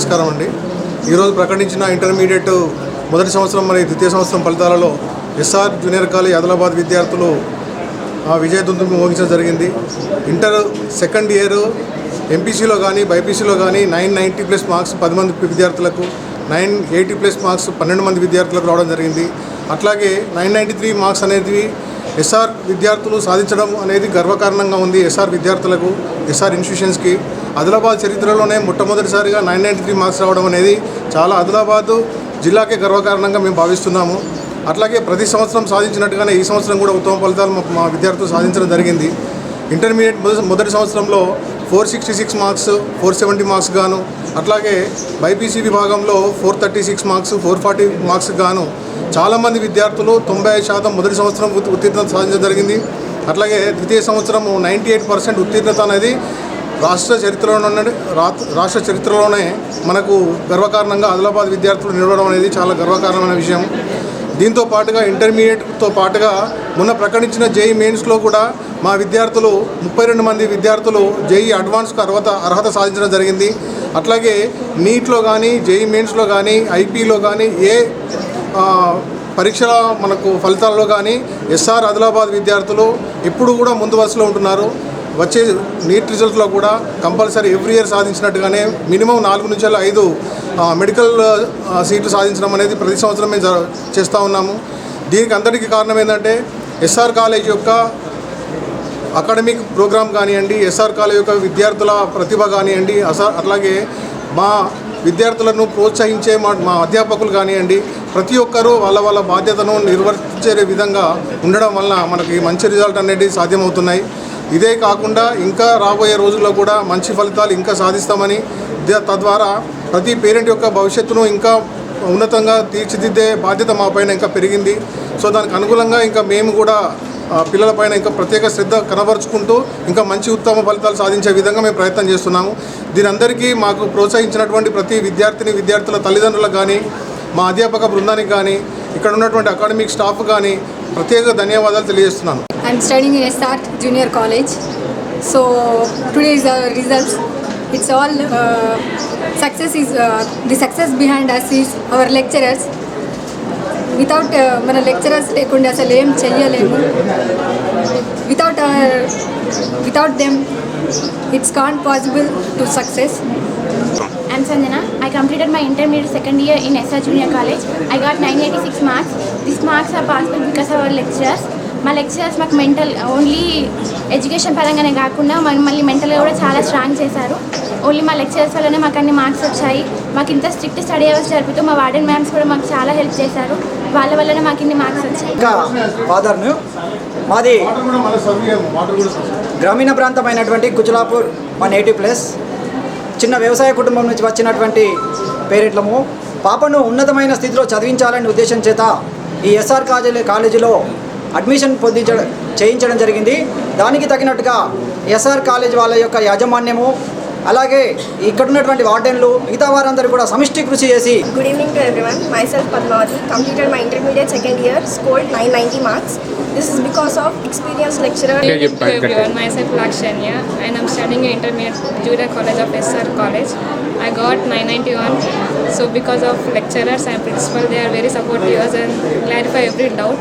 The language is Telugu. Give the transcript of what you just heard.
నమస్కారం అండి. ఈరోజు ప్రకటించిన ఇంటర్మీడియట్ మొదటి సంవత్సరం మరియు ద్వితీయ సంవత్సరం ఫలితాలలో ఎస్ఆర్ జూనియర్ కాలేజ్ ఆదిలాబాద్ విద్యార్థులు ఆ, విజయదుందుకు మోగించడం జరిగింది. ఇంటర్ సెకండ్ ఇయర్ ఎంపీసీలో కానీ బైపీసీలో కానీ నైన్ నైంటీ ప్లస్ మార్క్స్ పది మంది విద్యార్థులకు నైన్ ఎయిటీ ప్లస్ మార్క్స్ పన్నెండు మంది విద్యార్థులకు రావడం జరిగింది. అట్లాగే నైన్ నైంటీ త్రీ మార్క్స్ అనేది ఎస్ఆర్ విద్యార్థులు సాధించడం అనేది గర్వకారణంగా ఉంది. ఎస్ఆర్ విద్యార్థులకు ఎస్ఆర్ ఇన్స్టిట్యూషన్స్కి ఆదిలాబాద్ చరిత్రలోనే మొట్టమొదటిసారిగా నైన్ నైంటీ త్రీ మార్క్స్ రావడం అనేది చాలా ఆదిలాబాదు జిల్లాకే గర్వకారణంగా మేము భావిస్తున్నాము. అట్లాగే ప్రతి సంవత్సరం సాధించినట్టుగానే ఈ సంవత్సరం కూడా ఉత్తమ ఫలితాలు మా- మా విద్యార్థులు సాధించడం జరిగింది. ఇంటర్మీడియట్ మొదటి మొదటి సంవత్సరంలో four sixty six marks four seventy marks గాను అట్లాగే బైపీసీ విభాగంలో four thirty six marks four forty marks గాను చాలామంది విద్యార్థులు తొంభై శాతం మొదటి సంవత్సరం ఉత్తీర్ణత సాధించడం జరిగింది. అట్లాగే ద్వితీయ సంవత్సరం నైంటీ ఎయిట్ పర్సెంట్ ఉత్తీర్ణత అనేది రాష్ట్ర చరిత్రలోనే రా- రాష్ట్ర చరిత్రలోనే మనకు గర్వకారణంగా ఆదిలాబాద్ విద్యార్థులు నిలవడం అనేది చాలా గర్వకారణమైన విషయం. దీంతో పాటుగా ఇంటర్మీడియట్తో పాటుగా మొన్న ప్రకటించిన జేఈ మెయిన్స్లో కూడా మా విద్యార్థులు ముప్పై రెండు మంది విద్యార్థులు జేఈ అడ్వాన్స్కు అర్హత అర్హత సాధించడం జరిగింది. అట్లాగే నీట్లో కానీ జేఈ మెయిన్స్లో కానీ ఐపీలో కానీ ఏ పరీక్షల మనకు ఫలితాల్లో కానీ ఎస్ఆర్ ఆదిలాబాద్ విద్యార్థులు ఎప్పుడు కూడా ముందు వరుసలో ఉంటున్నారు. వచ్చే నీట్ రిజల్ట్లో కూడా కంపల్సరీ ఎవ్రీ ఇయర్ సాధించినట్టుగానే మినిమం నాలుగు నుంచి ఐదు మెడికల్ సీట్లు సాధించడం అనేది ప్రతి సంవత్సరం మేము చేస్తూ ఉన్నాము. దీనికి అందరికీ కారణం ఏంటంటే ఎస్ఆర్ కాలేజ్ యొక్క అకాడమిక్ ప్రోగ్రామ్ కానివ్వండి ఎస్ఆర్ కాలేజ్ యొక్క విద్యార్థుల ప్రతిభ కానివ్వండి అస అట్లాగే మా విద్యార్థులను ప్రోత్సహించే మా మా అధ్యాపకులు కానివ్వండి ప్రతి ఒక్కరూ వాళ్ళ వాళ్ళ బాధ్యతను నిర్వర్తించే విధంగా ఉండడం వలన మనకి మంచి రిజల్ట్ అనేది సాధ్యమవుతున్నాయి. ఇదే కాకుండా ఇంకా రాబోయే రోజుల్లో కూడా మంచి ఫలితాలు ఇంకా సాధిస్తామని తద్వారా ప్రతి పేరెంట్ యొక్క భవిష్యత్తును ఇంకా ఉన్నతంగా తీర్చిదిద్దే బాధ్యత మా పైన ఇంకా పెరిగింది. సో దానికి అనుగుణంగా ఇంకా మేము కూడా పిల్లలపైన ఇంకా ప్రత్యేక శ్రద్ధ కనబరుచుకుంటూ ఇంకా మంచి ఉత్తమ ఫలితాలు సాధించే విధంగా మేము ప్రయత్నం చేస్తున్నాము. దీని అందరికీ మాకు ప్రోత్సహించినటువంటి ప్రతి విద్యార్థిని విద్యార్థుల తల్లిదండ్రులకు కానీ మా అధ్యాపక బృందానికి కానీ ఇక్కడ ఉన్నటువంటి అకాడమిక్ స్టాఫ్ కానీ ప్రత్యేక ధన్యవాదాలు తెలియజేస్తున్నాను. I'm studying in SR junior college so today is results it's all success uh, the success behind us success our lecturers. Without uh, మన లెక్చరర్స్ లేకుండా అసలు ఏం చెయ్యలేము without without them it's can possible to success I'm Sanjana. I completed my intermediate second year in SR Junior College. I got 986 marks. These marks are possible because of our lecturers. మా లెక్చరర్స్ మాకు మెంటల్ ఓన్లీ ఎడ్యుకేషన్ పరంగానే కాకుండా మమ్మల్ని మళ్ళీ మెంటల్గా కూడా చాలా స్ట్రాంగ్ చేశారు ఓన్లీ మా లెక్చరర్స్ వల్లనే మాకు అన్ని మార్క్స్ వచ్చాయి మాకు ఇంత స్ట్రిక్ట్ స్టడీ అవర్స్ జరుపుతూ మా వార్డెన్ మ్యామ్స్ కూడా మాకు చాలా హెల్ప్ చేశారు వాళ్ళ వల్లనే మాకు ఇన్ని మార్క్స్ వచ్చాయి. ఇంకా ఫాదర్ను మాది గ్రామీణ ప్రాంతమైనటువంటి కుచులాపూర్ మా నేటివ్ ప్లేస్. చిన్న వ్యవసాయ కుటుంబం నుంచి వచ్చినటువంటి పేరెంట్లము పాపను ఉన్నతమైన స్థితిలో చదివించాలనే ఉద్దేశం చేత ఈ ఎస్ఆర్ కాలేజీ కాలేజీలో అడ్మిషన్ పొందించడం చేయించడం జరిగింది. దానికి తగినట్టుగా ఎస్ఆర్ కాలేజ్ వాళ్ళ యొక్క యాజమాన్యము అలాగే ఇక్కడ ఉన్నటువంటి వార్డెన్లు మిగతా వారందరూ కూడా సమిష్టి కృషి చేసి Good evening to everyone. Myself Padmavati completed my intermediate second year, scored 990 marks. This is because of experienced lecturer. Good evening to everyone. Myself Lakshanya and I'm studying in intermediate junior college of SR College. I got 991. So because of lecturers and principal, they are very supportive us and clarify every doubt.